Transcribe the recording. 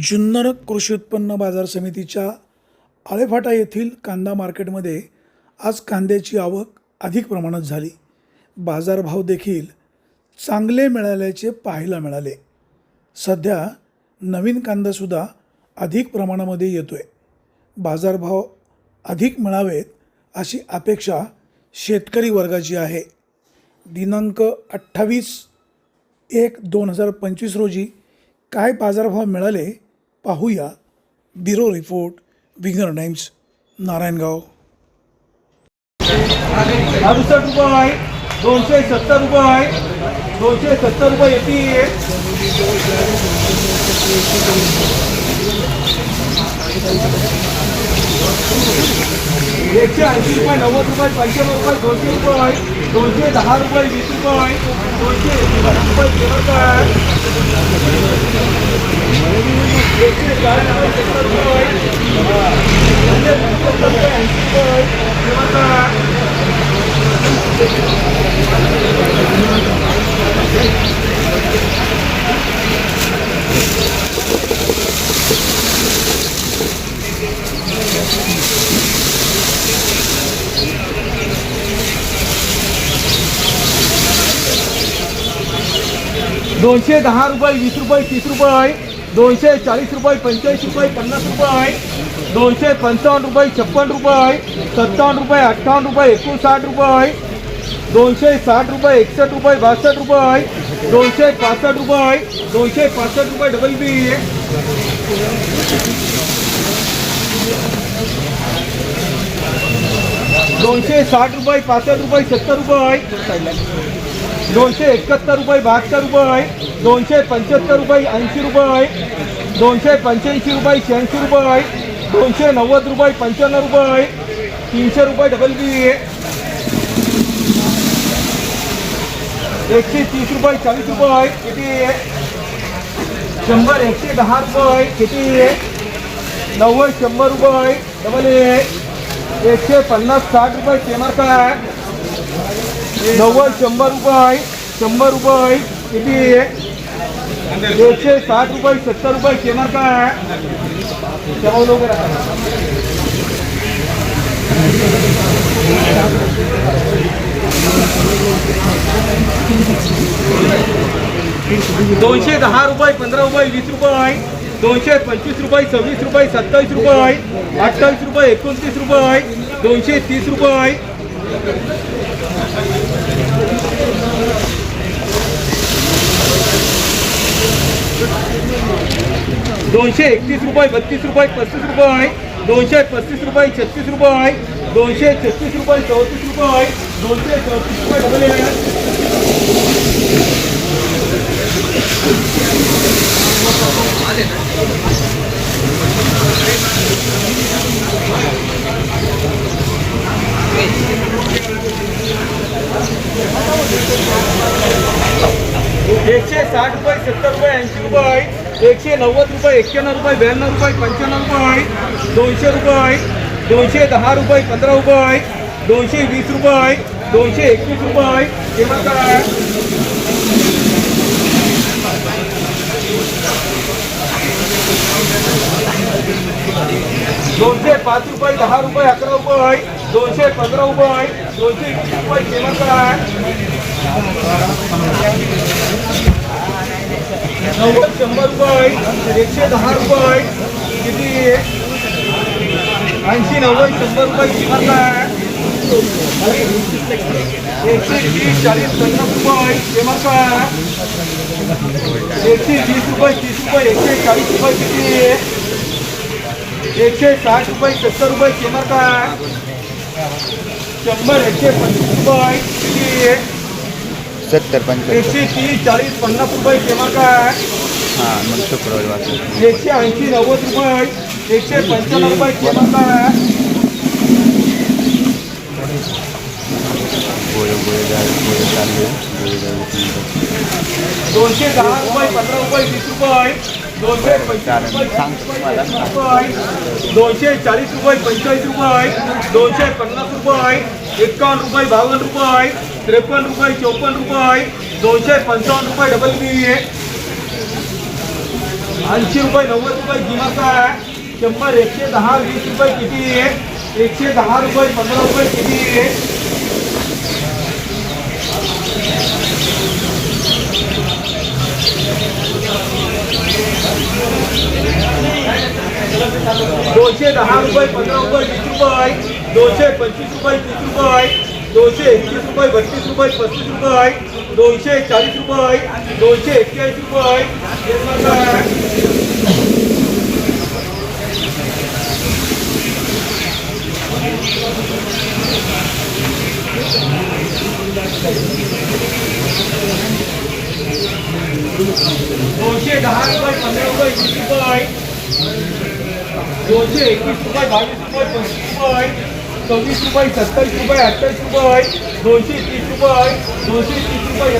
जुन्नर कृषी उत्पन्न बाजार समितीच्या आळेफाटा येथील कांदा मार्केटमध्ये आज कांद्याची आवक अधिक प्रमाणात झाली. बाजारभाव देखील चांगले मिळाल्याचे पाहायला मिळाले. सध्या नवीन कांदासुद्धा अधिक प्रमाणामध्ये येतो आहे बाजारभाव अधिक मिळावेत अशी अपेक्षा शेतकरी वर्गाची आहे. दिनांक अठ्ठावीस एक दोन हजार पंचवीस रोजी काय बाजारभाव मिळाले पाहूया ब्युरो रिपोर्ट विंगर टाइम्स नारायणगाव। अडुसष्ट रुपये दोनशे सत्तर रुपये दोनशे सत्तर रुपये एकशे ऐंशी रुपये, नव्वद रुपये, पंच्याण्णव रुपये, दोनशे रुपये दोनशे दहा रुपये, वीस रुपये दोनशे वीस रुपये रुपये एकशे चाळीस रुपये, सत्तर रुपये दोनशे सत्तर रुपये ऐंशी रुपये तेरा रुपये दोनशे दहा रुपये, वीस रुपये, तीस रुपये दोनशे चाळीस रुपये पंच्याऐंशी रुपये, पन्नास रुपये दोनशे पंचावन्न रुपये, छप्पन रुपये सत्तावन्न रुपये, अठ्ठावन्न रुपये, एकोणसाठ रुपये दोनशे साठ रुपये, एकसष्ट रुपये, बासष्ट रुपये दोनशे पासष्ट रुपये दोनशे पासष्ट रुपये डबल बी दोनशे साठ रुपये, पासष्ट रुपये, सत्तर रुपये दोनशे एकाहत्तर रुपये बहात्तर रुपये दोनशे पंच्याहत्तर रुपये ऐंशी रुपये दोनशे पंच्याऐंशी रुपये शहाऐंशी रुपये दोनशे नव्वद रुपये पंच्याण्णव रुपये तीनशे रुपये डबल बी एकशे तीस रुपये चाळीस रुपये किती शंभर एकशे दहा रुपये किती नव्वद शंभर रुपये डबल ए एकशे पन्नास साठ रुपये केमार काय नव्वद, शंभर रुपये शंभर रुपये किती एकशे साठ रुपये, सत्तर रुपये केणार काय लोक दोनशे दहा रुपये, पंधरा रुपये, वीस रुपये दोनशे पंचवीस रुपये, सव्वीस रुपये, सत्तावीस रुपये अठ्ठावीस रुपये, एकोणतीस रुपये दोनशे तीस रुपये दोनशे एकतीस रुपये बत्तीस रुपये पस्तीस रुपये आहे. दोनशे पस्तीस रुपये छत्तीस रुपये आहे. दोनशे छत्तीस रुपये चौतीस रुपये आहे. दोनशे चौतीस रुपये डबल एकशे साठ रुपये, सत्तर रुपये, ऐंशी रुपये एकशे नव्वद रुपये, एक्क्याण्णव रुपये, ब्याण्णव रुपये, पंच्याण्णव रुपये दोनशे रुपये दोनशे दहा रुपये, पंधरा रुपये दोनशे वीस रुपये दोनशे एकवीस रुपये किंमत काय दोनशे पाच रुपये, दहा रुपये, अकरा रुपये दोनशे पंधरा रुपये दोनशे वीस रुपये किंमत काय नव्वद शंभर रुपये एकशे दहा रुपये किती ऐंशी नव्वद शंभर रुपये किंमत काय एकशे तीस चाळीस पन्नास रुपये किंमत काय एकशे तीस रुपये तीस रुपये एकशे चाळीस रुपये किती एकशे साठ रुपये सत्तर रुपये किंमत काय शंभर एकशे पंचवीस रुपये किती सत्तर पंच्याहत्तर एकशे तीस चाळीस पन्नास रुपये हाँ? एकशे ऐंशी नव्वद रुपये एकशे पंच्याण्णव दोनशे दहा रुपये पंधरा रुपये वीस रुपये दोनशे पंचवीस रुपये दोनशे चाळीस रुपये पंचेचाळीस रुपये दोनशे पन्नास रुपये एकावन्न रुपये, बावन्न रुपये, त्रेपन्न रुपये, चौपन्न रुपये, दोनशे पंचावन्न रुपये डबल बी ऐंशी रुपये, नव्वद रुपये जिमाचा आहे. शंभर, एकशे दहा, वीस रुपये किती आहे एकशे दहा रुपये, पंधरा रुपये किती आहे दोनशे दहा रुपये, पंधरा रुपये, वीस रुपये. दोनशे पंचवीस रुपये, तीस रुपये दोनशे एकतीस रुपये, बत्तीस रुपये, पस्तीस रुपये दोनशे चाळीस रुपये दोनशे एक्क्याऐंशी रुपये हे बघा. दोनशे दहा रुपये, पंधरा रुपये, वीस रुपये दोनशे एकवीस रुपये, बावीस रुपये पंचवीस रुपये सव्वीस रुपये सत्तावीस रुपये अठ्ठावीस रुपये दोनशे तीस रुपये दोनशे तीस रुपये